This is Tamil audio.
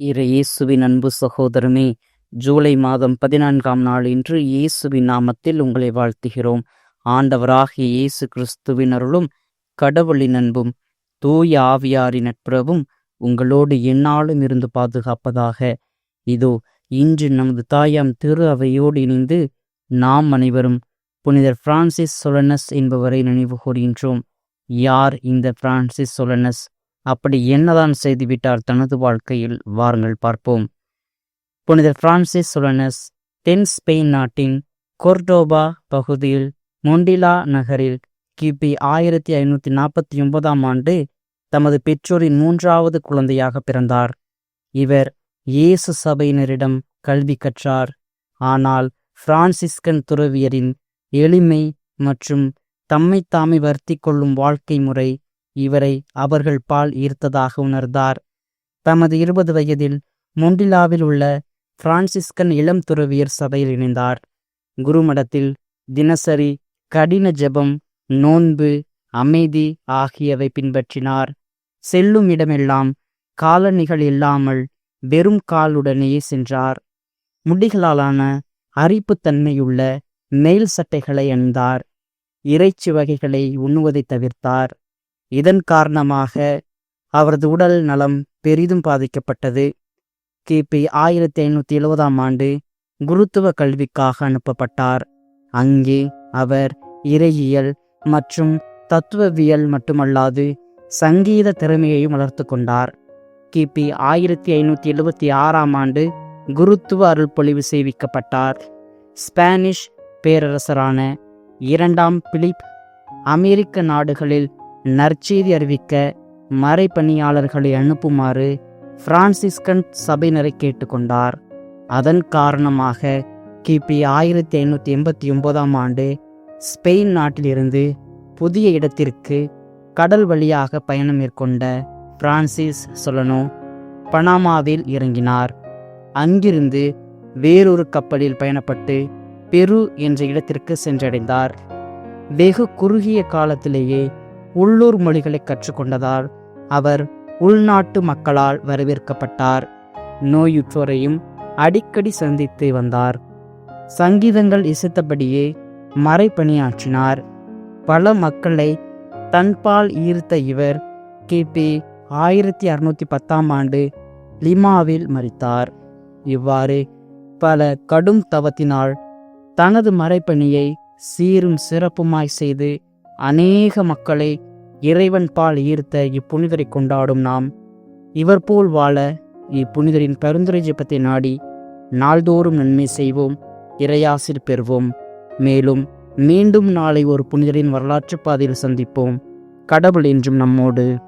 இறை இயேசுவின் அன்பு சகோதரமே ஜூலை மாதம் பதினான்காம் நாள் இன்று இயேசுவின் நாமத்தில் உங்களை வாழ்த்துகிறோம். ஆண்டவராகிய இயேசு கிறிஸ்துவின் அருளும் கடவுளின் அன்பும் தூய ஆவியாரின் நட்புறவும் உங்களோடு எந்நாளும் இருந்து பாதுகாப்பதாக. இதோ இன்று நமது தாயாம் திரு அவையோடு இணைந்து நாம் அனைவரும் புனிதர் பிரான்சிஸ் சொலனஸ் என்பவரை நினைவு கூறுகின்றோம் யார் இந்த பிரான்சிஸ் சொலனஸ்? அப்படி என்னதான் செய்துவிட்டார் தனது வாழ்க்கையில்? வாருங்கள் பார்ப்போம். புனிதர் பிரான்சிஸ் சொலனஸ் தென் ஸ்பெயின் நாட்டின் கொர்டோபா பகுதியில் மொண்டிலா நகரில் கிபி ஆயிரத்தி ஐநூற்றி நாற்பத்தி ஒன்பதாம் ஆண்டு தமது பெற்றோரின் மூன்றாவது குழந்தையாக பிறந்தார். இவர் இயேசு சபையினரிடம் கல்வி கற்றார். ஆனால் பிரான்சிஸ்கன் துறவியரின் எளிமை மற்றும் தம்மை தாமே வருத்தி கொள்ளும் வாழ்க்கை முறை இவரை அவர்கள் பால் ஈர்த்ததாக உணர்ந்தார். தமது இருபது வயதில் மொண்டிலாவில் உள்ள பிரான்சிஸ்கன் இளம் துறவியர் சபையில் இணைந்தார். குருமடத்தில் தினசரி கடின ஜெபம் நோன்பு அமைதி ஆகியவை பின்பற்றினார். செல்லும் இடமெல்லாம் காலணிகள் இல்லாமல் வெறும் காலுடனேயே சென்றார். முடிகளாலான அரிப்புத்தன்மையுள்ள மேல் சட்டைகளை அணிந்தார். இறைச்சி வகைகளை உண்ணுவதை தவிர்த்தார். இதன் காரணமாக அவரது உடல் நலம் பெரிதும் பாதிக்கப்பட்டது. கிபி ஆயிரத்தி ஐநூற்றி எழுபதாம் ஆண்டு குருத்துவ கல்விக்காக அனுப்பப்பட்டார். அங்கே அவர் இறையியல் மற்றும் தத்துவவியல் மட்டுமல்லாது சங்கீத திறமையையும் வளர்த்து கொண்டார். கிபி ஆயிரத்தி ஐநூற்றி எழுபத்தி ஆறாம் ஆண்டு குருத்துவ அருள்பொழிவு செய்விக்கப்பட்டார். ஸ்பானிஷ் பேரரசரான இரண்டாம் பிலிப் அமெரிக்க நாடுகளில் நற்செய்தி அறிவிக்க மறைப்பணியாளர்களை அனுப்புமாறு பிரான்சிஸ்கன் சபையினரை கேட்டுக்கொண்டார். அதன் காரணமாக கிபி ஆயிரத்தி ஐநூற்றி எண்பத்தி ஒன்பதாம் ஆண்டு ஸ்பெயின் நாட்டிலிருந்து புதிய இடத்திற்கு கடல் வழியாக பயணம் மேற்கொண்ட பிரான்சிஸ் சொலனோ பனாமாவில் இறங்கினார். அங்கிருந்து வேறொரு கப்பலில் பயணப்பட்டு பெரு என்ற இடத்திற்கு சென்றடைந்தார். வெகு குறுகிய காலத்திலேயே உள்ளூர் மொழிகளை கற்றுக்கொண்டதால் அவர் உள்நாட்டு மக்களால் வரவேற்கப்பட்டார். நோயுற்றோரையும் அடிக்கடி சந்தித்து வந்தார். சங்கீதங்கள் இசைத்தபடியே மறைப்பணியாற்றினார் பல மக்களை தன்பால் ஈர்த்த இவர் கிபி ஆயிரத்தி அறுநூத்தி பத்தாம் ஆண்டு லிமாவில் மறித்தார். இவ்வாறு பல கடும் தவத்தினால் தனது மறைப்பணியை சீரும் சிறப்புமாய் செய்து அநேக மக்களை இறைவன் பால் ஈர்த்த இப்புனிதரை கொண்டாடும் நாம். இவர் போல் வாழ இப்புனிதரின் பரிந்துரை ஜெபத்தை நாடி நாள்தோறும் நன்மை செய்வோம் இறையாசிர் பெறுவோம். மேலும் மீண்டும் நாளை ஒரு புனிதரின் வரலாற்று பாதையில் சந்திப்போம். கடவுள் என்றும் நம்மோடு.